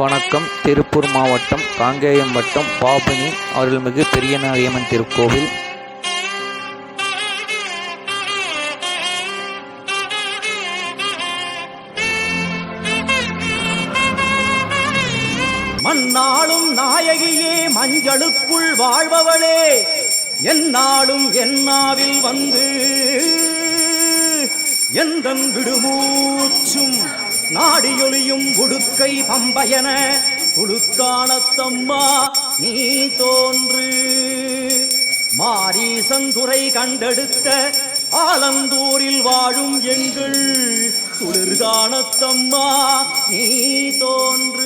வணக்கம். திருப்பூர் மாவட்டம் காங்கேயம் வட்டம் பாபனி அருள்மிகு பெரியநாயம்மன் திருக்கோவில். மண்ணாளும் நாயகியே மஞ்சளுக்குள் வாழ்பவளே. என்னாலும் என்னாவில் வந்து எந்தன் விடுமூச்சும் நாடியொழியும் உடுக்கை பம்பயன துளுக்கானத்தம்மா நீ தோன்று. மாரீசந்துரை கண்டெடுத்த ஆலந்தூரில் வாழும் எங்கள் குளிர்கானத்தம்மா நீ தோன்று.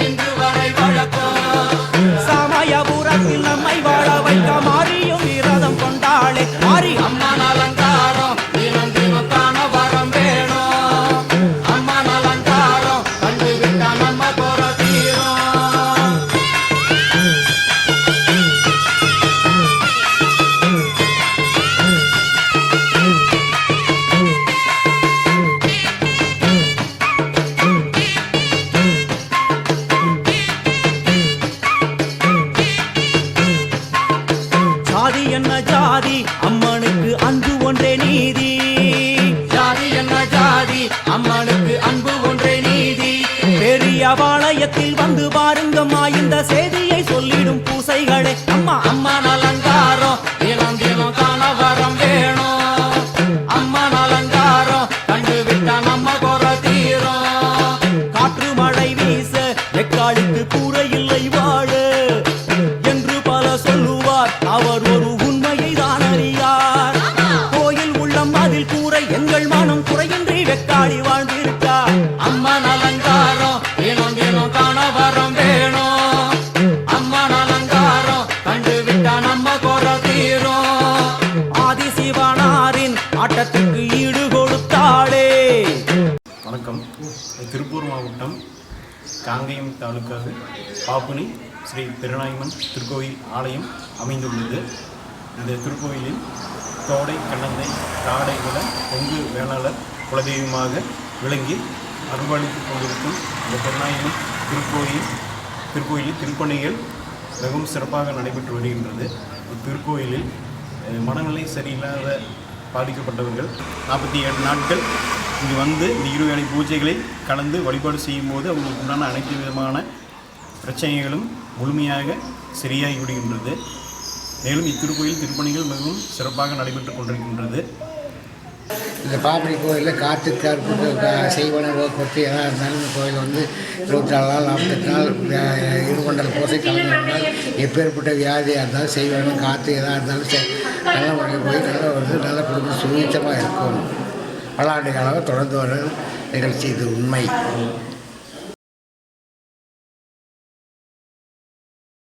ஜாதி என்ன ஜாதி? அம்மனுக்கு அன்பு ஒன்றே நீதி. ஜாதி என்ன ஜாதி? அம்மனுக்கு அன்பு ஒன்றே நீதி. பெரிய பாளையத்தில் வந்து பாருங்கம்மா இந்த செய்தியை சொல்லிடும் பூசைகளே. அம்மா அம்மா அலங்காரம் தினம் தினம் காண வரம் வேணும். அம்மன் அலங்காரம் கண்டு விட்டா நம்ம குற தீரும். காற்று மழை வீச எக்காலி திருப்பூர் மாவட்டம் காங்கேயம் தாலுக்காவில் பாப்புனி ஸ்ரீ பெருநாயம்மன் திருக்கோயில் ஆலயம் அமைந்துள்ளது. இந்த திருக்கோயிலில் தோடை கண்ணந்தை காடை விட பொங்கு வேளாளர் குலதெய்வமாக விளங்கி அருள்பாலித்துக் கொண்டிருக்கும் இந்த பெருநாயம்மன் திருக்கோயில் திருக்கோயிலில் திருப்பணிகள் மிகவும் சிறப்பாக நடைபெற்று வருகின்றது. இத்திருக்கோயிலில் மனநிலை சரியில்லாத பாதிக்கப்பட்டவர்கள் நாற்பத்தி ஏழு நாட்கள் இங்கே வந்து இந்த இருவேளை பூஜைகளை கலந்து வழிபாடு செய்யும் போது அவங்களுக்கு உண்டான அனைத்து விதமான பிரச்சனைகளும் முழுமையாக சரியாகி விடுகின்றது. மேலும் இத்திருக்கோயில் திருப்பணிகள் மிகவும் சிறப்பாக நடைபெற்று கொண்டிருக்கின்றது. இந்த பாப்படி கோயிலில் காற்று கருப்பு க- செய்வன போக்குவரத்து எதாக இருந்தாலும் இந்த கோயில் வந்து இருபத்தி நாலு நாள் நாற்பத்தெட்டு நாள் வே- இருமண்டல் பூசை கலந்து எப்பேற்பட்ட வியாதியாக இருந்தாலும் செய்வனம் காற்று எதாக இருந்தாலும் நல்ல முறையில் போய் நல்ல வந்து நல்ல குடும்பம் சுவீச்சமாக இருக்கும். பல ஆண்டு காலமாக தொடர்ந்து வர நிகழ்ச்சி இது உண்மை.